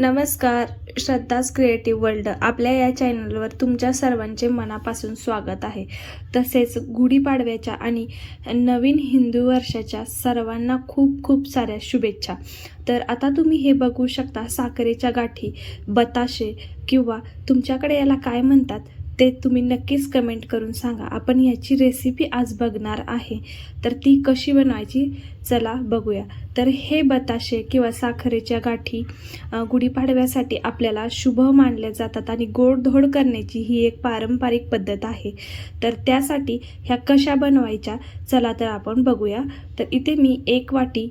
नमस्कार श्रद्धाच creative world आपल्या या चॅनलवर तुमच्या सर्वांचे मनापासून स्वागत आहे. तसेच गुढीपाडव्याच्या आणि नवीन हिंदू वर्षाच्या सर्वांना खूप खूप साऱ्या शुभेच्छा. तर आता तुम्ही हे बघू शकता साखरेच्या गाठी बताशे किंवा तुमच्याकडे याला काय म्हणतात? ते तुम्ही नक्कीच कमेंट करून सांगा. आपण याची रेसिपी आज बघणार आहे. तर ती कशी बनवायची? चला बघूया. तर हे बताशे किंवा साखरेच्या गाठी गुढीपाडव्यासाठी आपल्याला शुभ मानल्या जातात आणि गोडधोड करण्याची ही एक पारंपरिक पद्धत आहे. तर त्यासाठी ह्या कशा बनवायच्या? चला तर आपण बघूया. तर इथे मी एक वाटी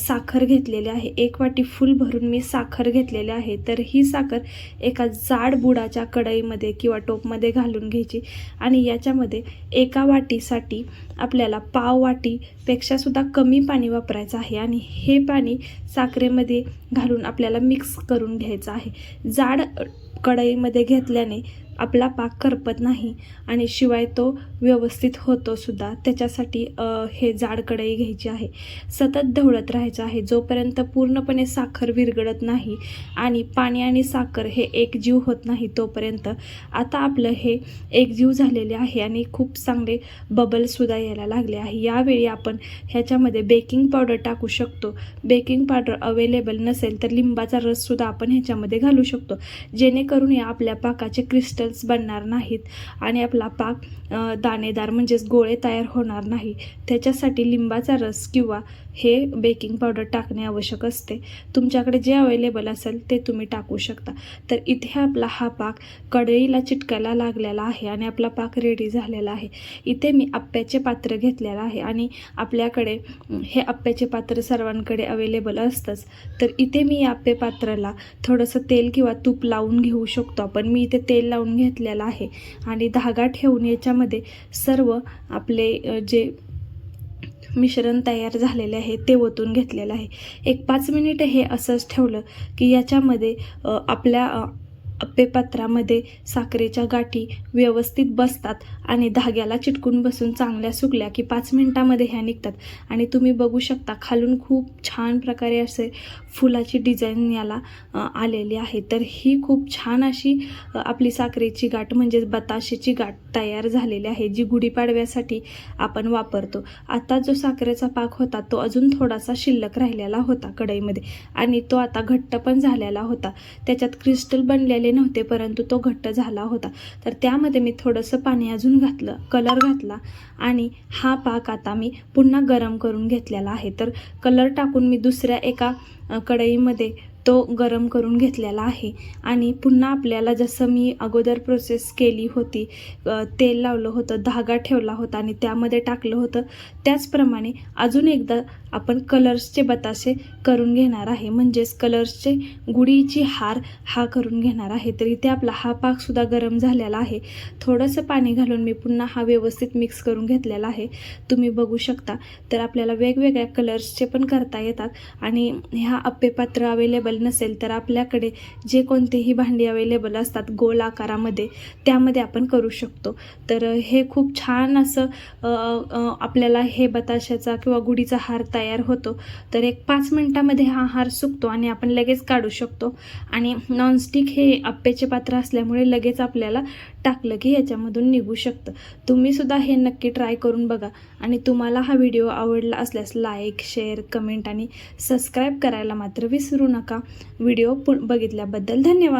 साखर घेतलेली आहे. एक वाटी फुल भरून मी साखर घेतलेली आहे. तर ही साखर एका जाड बुडाच्या कढईमध्ये किंवा टोपमध्ये घालून घ्यायची. आणि याच्यामध्ये एका वाटीसाठी आपल्याला पाव वाटीपेक्षा सुद्धा कमी पाणी वापरायचं आहे. आणि हे पाणी साखरेमध्ये घालून आपल्याला मिक्स करून घ्यायचं आहे. जाड कढईमध्ये घेतल्याने आपला पाक करपत नाही आणि शिवाय तो व्यवस्थित होतो सुद्धा. त्याच्यासाठी हे जाड कढई घ्यायची आहे. सतत ढवळत राहायचं आहे. जोपर्यंत पूर्णपणे साखर विरघळत नाही आणि पाणी आणि साखर हे एकजीव होत नाही तोपर्यंत आता आपलं हे एकजीव झालेले आहे आणि खूप चांगले बबलसुद्धा यायला लागले आहे. यावेळी आपण ह्याच्यामध्ये बेकिंग पावडर टाकू शकतो. बेकिंग पावडर अवेलेबल नसेल तर लिंबाचा रससुद्धा आपण ह्याच्यामध्ये घालू शकतो. जेणेकरून या आपल्या पाकाचे क्रिस्टल क्रिस्टल्स बनणार नाहीत आणि आपला पाक दाणेदार म्हणजेच गोळे तयार होणार नाही. त्याच्यासाठी लिंबाचा रस किंवा हे बेकिंग पावडर टाकणे आवश्यक असते. तुमच्याकडे जे अवेलेबल असेल ते तुम्ही टाकू शकता. तर इथे आपला हा पाक कढईला चिटकायला लागलेला आहे आणि आपला पाक रेडी झालेला आहे. इथे मी आप्याचे पात्र घेतलेलं आहे आणि आपल्याकडे हे आप्याचे पात्र सर्वांकडे अवेलेबल असतंच. तर इथे मी या पात्राला थोडंसं तेल किंवा तूप लावून घेऊ शकतो आपण. मी इथे तेल लावून घेतलेला आहे. आणि धागा ठेवून याच्यामध्ये सर्व आपले जे मिश्रण तयार झालेले आहे ते ओतून घेतलेलं आहे. एक पाच मिनिट हे असंच ठेवलं की याच्यामध्ये आपल्या अप्पेपात्रामध्ये साखरेच्या गाठी व्यवस्थित बसतात आणि धाग्याला चिटकून बसून चांगल्या सुकल्या की पाच मिनटामध्ये ह्या निघतात. आणि तुम्ही बघू शकता खालून खूप छान प्रकारे असे फुलाची डिझाईन याला आलेली आहे. तर ही खूप छान अशी आपली साखरेची गाठ म्हणजेच बताशेची गाठ तयार झालेली आहे जी गुढीपाडव्यासाठी आपण वापरतो. आता जो साखरेचा पाक होता तो अजून थोडासा शिल्लक राहिलेला होता कढईमध्ये आणि तो आता घट्ट पण झालेला होता. त्याच्यात क्रिस्टल बनलेले नव्हते परंतु तो घट्ट झाला होता. तर त्यामध्ये मी थोडंसं पाणी अजून घातलं कलर घातला आणि हा पाक आता मी पुन्हा गरम करून घेतलेला आहे. तर कलर टाकून मी दुसऱ्या एका कढईमध्ये तो गरम करून घेतलेला आहे. आणि पुन्हा आपल्याला जसं मी अगोदर प्रोसेस केली होती तेल लावलं होतं धागा ठेवला होता आणि त्यामध्ये टाकलं होतं. त्याचप्रमाणे अजून एकदा आपण कलर्सचे बतासे करून घेणार आहे. म्हणजेच कलर्सचे गुढीची हार हा करून घेणार आहे. तर इथे आपला हा पाकसुद्धा गरम झालेला आहे. थोडंसं पाणी घालून मी पुन्हा हा व्यवस्थित मिक्स करून घेतलेला आहे. तुम्ही बघू शकता. तर आपल्याला वेगवेगळ्या कलर्सचे पण करता येतात. आणि ह्या अप्पेपात्र अवेलेबल नसेल तर आपल्याकडे जे कोणतेही भांडी अवेलेबल असतात गोल आकारामध्ये त्यामध्ये आपण करू शकतो. तर हे खूप छान असं आपल्याला हे बताशाचा किंवा गुढीचा हार तयार होतो. तर एक पाच मिनटामध्ये हा हार सुकतो आणि आपण लगेच काढू शकतो. आणि नॉनस्टिक हे आप्याचे पात्र असल्यामुळे लगेच आपल्याला टाकलं की ह्याच्यामधून निघू शकतं. तुम्ही सुद्धा हे नक्की ट्राय करून बघा. आणि तुम्हाला हा व्हिडिओ आवडला असल्यास लाईक शेअर कमेंट आणि सबस्क्राईब करायला मात्र विसरू नका. व्हिडिओ पु बघितल्याबद्दल धन्यवाद.